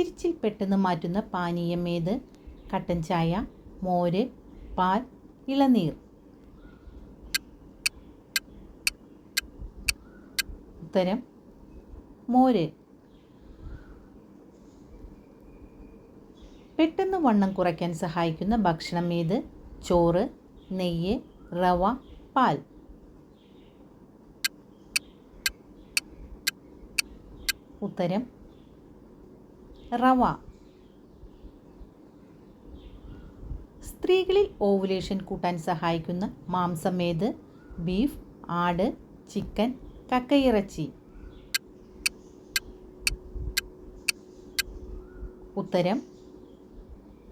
നെഞ്ചിരിച്ചിൽ പെട്ടെന്ന് മാറ്റുന്ന പാനീയം ഏത്? കട്ടൻ ചായ മോര് പാൽ ഇളനീർ. ഉത്തരം മോര്. പെട്ടെന്ന് വണ്ണം കുറയ്ക്കാൻ സഹായിക്കുന്ന ഭക്ഷണം ഏത്? ചോറ് നെയ്യ് റവ പാൽ. ഉത്തരം റവ. സ്ത്രീകളിൽ ഓവുലേഷൻ കൂട്ടാൻ സഹായിക്കുന്ന മാംസം ഏത്? ബീഫ് ആട് ചിക്കൻ കക്കയിറച്ചി. ഉത്തരം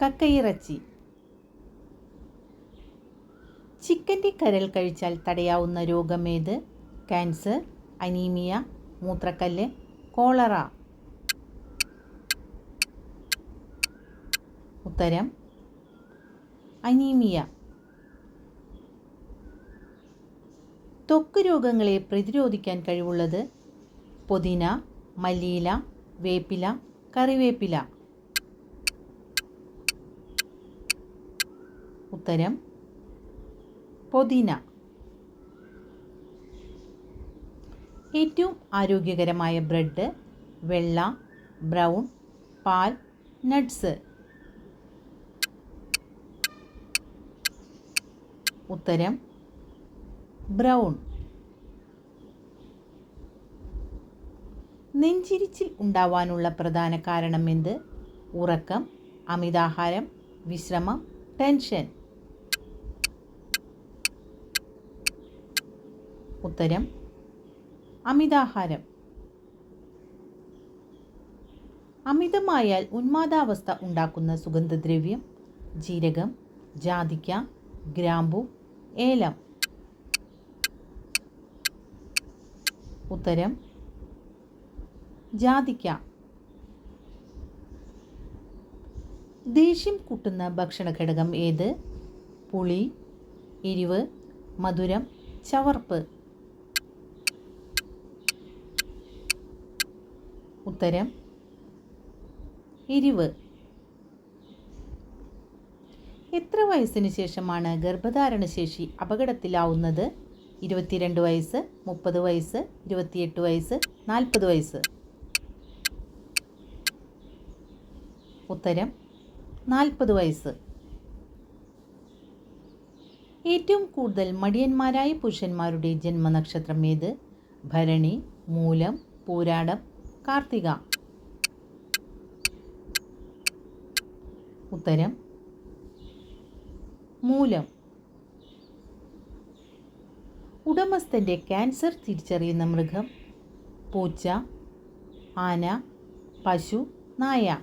കക്കയിറച്ചി. ചിക്കന്റെ കരൽ കഴിച്ചാൽ തടയാവുന്ന രോഗമേത് ക്യാൻസർ അനീമിയ മൂത്രക്കല്ല് കോളറ. ഉത്തരം അനീമിയ. ത്വക്ക് രോഗങ്ങളെ പ്രതിരോധിക്കാൻ കഴിവുള്ളത് പുതിന മല്ലിയില വേപ്പില കറിവേപ്പില. ഉത്തരം പുതിന. ഏറ്റവും ആരോഗ്യകരമായ ബ്രെഡ് വെള്ള ബ്രൗൺ പാൽ നട്ട്സ്. ഉത്തരം ബ്രൗൺ. നെഞ്ചിരിച്ചിൽ ഉണ്ടാവാനുള്ള പ്രധാന കാരണം എന്ത്? ഉറക്കം അമിതാഹാരം വിശ്രമം ടെൻഷൻ. ഉത്തരം അമിതാഹാരം. അമിതമായാൽ ഉന്മാദാവസ്ഥ ഉണ്ടാക്കുന്ന സുഗന്ധദ്രവ്യം ജീരകം ജാതിക്ക ഗ്രാമ്പു ഏലം. ഉത്തരം ജാതിക്ക. ദേഷ്യം കൂട്ടുന്ന ഭക്ഷണ ഘടകം ഏത്? പുളി എരിവ് മധുരം ചവർപ്പ്. ഉത്തരം എരിവ്. വയസ്സിന് ശേഷമാണ് ഗർഭധാരണ ശേഷി അപകടത്തിലാവുന്നത്. ഇരുപത്തിരണ്ട് വയസ്സ് മുപ്പത് വയസ്സ് ഇരുപത്തിയെട്ട് വയസ്സ് നാൽപ്പത് വയസ്സ്. ഉത്തരം നാൽപ്പത് വയസ്സ്. ഏറ്റവും കൂടുതൽ മടിയന്മാരായ പുരുഷന്മാരുടെ ജന്മനക്ഷത്രം ഏത്? ഭരണി മൂലം പൂരാടം കാർത്തിക. ഉത്തരം മൂലം. ഉടമസ്ഥന്റെ ക്യാൻസർ തിരിച്ചറിയുന്ന മൃഗം പൂച്ച ആന പശു നായ.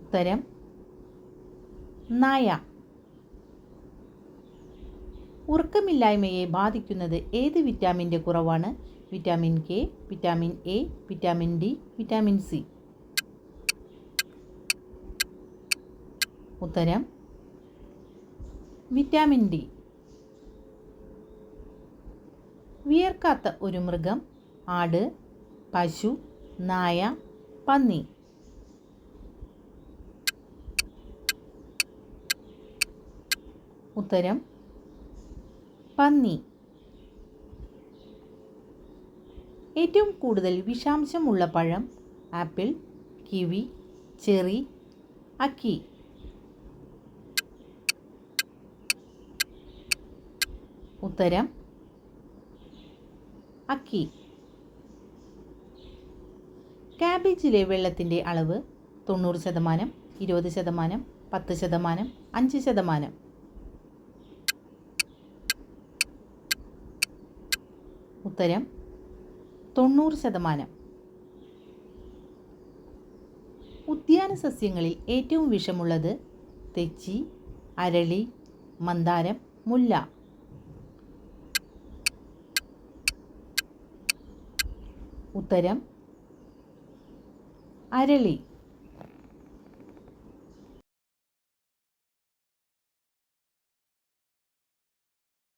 ഉത്തരം നായ. ഉറക്കമില്ലായ്മയെ ബാധിക്കുന്നത് ഏത് വിറ്റാമിന്റെ കുറവാണ്? Vitamin K vitamin A vitamin D vitamin C. ഉത്തരം വിറ്റാമിൻ ഡി. വിയർക്കാത്ത ഒരു മൃഗം ആട് പശു നായ പന്നി. ഉത്തരം പന്നി. ഏറ്റവും കൂടുതൽ വിഷാംശമുള്ള പഴം ആപ്പിൾ കിവി ചെറി അക്കി. ഉത്തരം അക്കി. കാബേജിലെ വെള്ളത്തിന്റെ അളവ് തൊണ്ണൂറ് ശതമാനം ഇരുപത് ശതമാനം പത്ത് ശതമാനം അഞ്ച് ശതമാനം. ഉത്തരം തൊണ്ണൂറ് ശതമാനം. ഉദ്യാന സസ്യങ്ങളിൽ ഏറ്റവും വിഷമുള്ളത് തെച്ചി അരളി മന്ദാരം മുല്ല. ഉത്തരം അരളി.